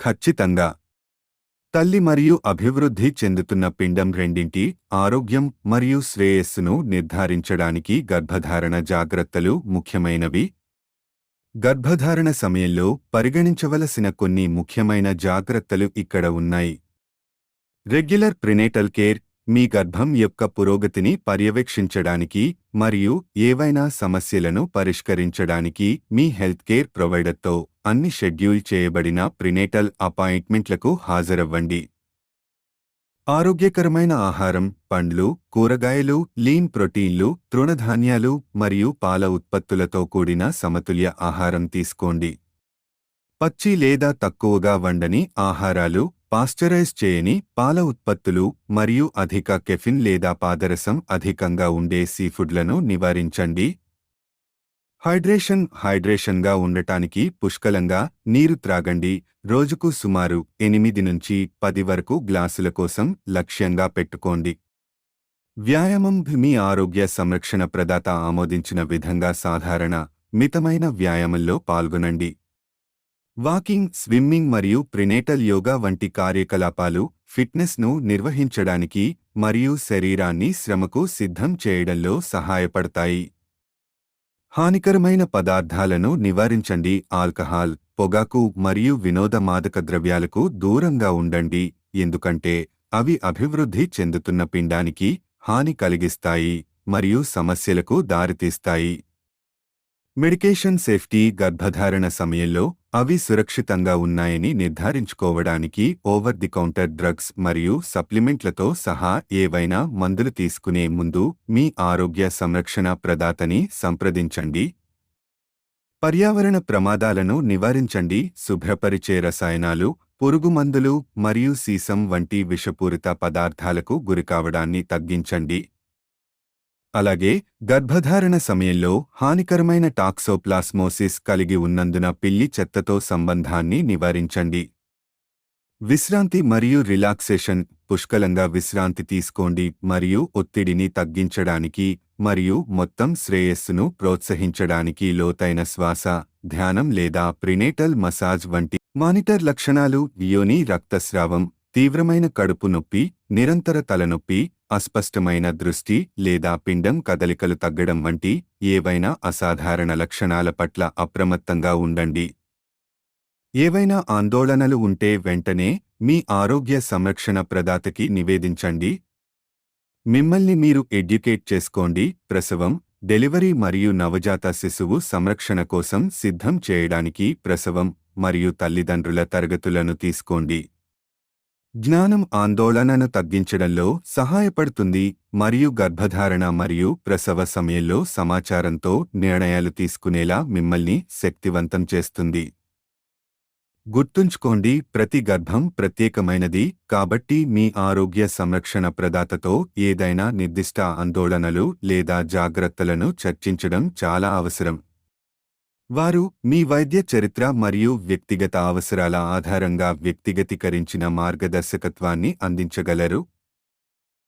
ఖచ్చితంగా. తల్లి మరియు అభివృద్ధి చెందుతున్న పిండం రెండింటి ఆరోగ్యం మరియు శ్రేయస్సును నిర్ధారించడానికి గర్భధారణ జాగ్రత్తలు ముఖ్యమైనవి. గర్భధారణ సమయంలో పరిగణించవలసిన కొన్ని ముఖ్యమైన జాగ్రత్తలు ఇక్కడ ఉన్నాయి. రెగ్యులర్ ప్రినేటల్ కేర్ మీ గర్భం యొక్క పురోగతిని పర్యవేక్షించడానికి మరియు ఏవైనా సమస్యలను పరిష్కరించడానికి మీ హెల్త్ కేర్ ప్రొవైడర్తో అన్ని షెడ్యూల్ చేయబడిన ప్రినేటల్ అపాయింట్మెంట్లకు హాజరవ్వండి. ఆరోగ్యకరమైన ఆహారం పండ్లు కూరగాయలు లీన్ ప్రోటీన్లు తృణధాన్యాలు మరియు పాల ఉత్పత్తులతో కూడిన సమతుల్య ఆహారం తీసుకోండి. పచ్చి లేదా తక్కువగా వండని ఆహారాలు పాస్చరైజ్ చేయని పాల ఉత్పత్తులు మరియు అధిక కెఫిన్ లేదా పాదరసం అధికంగా ఉండే సీఫుడ్లను నివారించండి. హైడ్రేషన్ హైడ్రేషన్గా ఉండటానికి పుష్కలంగా నీరు త్రాగండి. రోజుకు సుమారు ఎనిమిది నుంచి పది వరకు గ్లాసుల కోసం లక్ష్యంగా పెట్టుకోండి. వ్యాయామం మీ ఆరోగ్య సంరక్షణ ప్రదాత ఆమోదించిన విధంగా సాధారణ మితమైన వ్యాయామంలో పాల్గొనండి. వాకింగ్ స్విమ్మింగ్ మరియు ప్రినేటల్ యోగా వంటి కార్యకలాపాలు ఫిట్నెస్ను నిర్వహించడానికి మరియు శరీరాన్ని శ్రమకు సిద్ధం చేయడంలో సహాయపడతాయి. హానికరమైన పదార్థాలను నివారించండి. ఆల్కహాల్ పొగాకు మరియు వినోద మాదక ద్రవ్యాలకు దూరంగా ఉండండి. ఎందుకంటే అవి అభివృద్ధి చెందుతున్న పిండానికి హాని కలిగిస్తాయి మరియు సమస్యలకు దారితీస్తాయి. మెడికేషన్ సేఫ్టీ గర్భధారణ సమయంలో అవి సురక్షితంగా ఉన్నాయని నిర్ధారించుకోవడానికి ఓవర్ ది కౌంటర్ డ్రగ్స్ మరియు సప్లిమెంట్లతో సహా ఏవైనా మందులు తీసుకునే ముందు మీ ఆరోగ్య సంరక్షణ ప్రదాతని సంప్రదించండి. పర్యావరణ ప్రమాదాలను నివారించండి. శుభ్రపరిచే రసాయనాలు పురుగుమందులు మరియు సీసం వంటి విషపూరిత పదార్థాలకు గురికావడాన్ని తగ్గించండి. అలాగే గర్భధారణ సమయంలో హానికరమైన టాక్సోప్లాస్మోసిస్ కలిగి ఉన్నందున పిల్లి చెత్తతో సంబంధాన్ని నివారించండి. విశ్రాంతి మరియు రిలాక్సేషన్ పుష్కలంగా విశ్రాంతి తీసుకోండి మరియు ఒత్తిడిని తగ్గించడానికి మరియు మొత్తం శ్రేయస్సును ప్రోత్సహించడానికి లోతైన శ్వాస ధ్యానం లేదా ప్రినేటల్ మసాజ్ వంటి మానిటర్ లక్షణాలు యోని రక్తస్రావం తీవ్రమైన కడుపు నొప్పి నిరంతర తలనొప్పి అస్పష్టమైన దృష్టి లేదా పిండం కదలికలు తగ్గడం వంటి ఏవైనా అసాధారణ లక్షణాల పట్ల అప్రమత్తంగా ఉండండి. ఏవైనా ఆందోళనలు ఉంటే వెంటనే మీ ఆరోగ్య సంరక్షణ ప్రదాతకి నివేదించండి. మిమ్మల్ని మీరు ఎడ్యుకేట్ చేసుకోండి. ప్రసవం డెలివరీ మరియు నవజాత శిశువు సంరక్షణ కోసం సిద్ధం చేయడానికి ప్రసవం మరియు తల్లిదండ్రుల తరగతులను తీసుకోండి. జ్ఞానం ఆందోళనను తగ్గించడంలో సహాయపడుతుంది మరియు గర్భధారణ మరియు ప్రసవ సమయంలో సమాచారంతో నిర్ణయాలు తీసుకునేలా మిమ్మల్ని శక్తివంతం చేస్తుంది. గుర్తుంచుకోండి ప్రతి గర్భం ప్రత్యేకమైనది కాబట్టి మీ ఆరోగ్య సంరక్షణ ప్రదాతతో ఏదైనా నిర్దిష్ట ఆందోళనలు లేదా జాగ్రత్తలను చర్చించడం చాలా అవసరం. వారు మీ వైద్య చరిత్ర మరియు వ్యక్తిగత అవసరాల ఆధారంగా వ్యక్తిగతీకరించిన మార్గదర్శకత్వాన్ని అందించగలరు.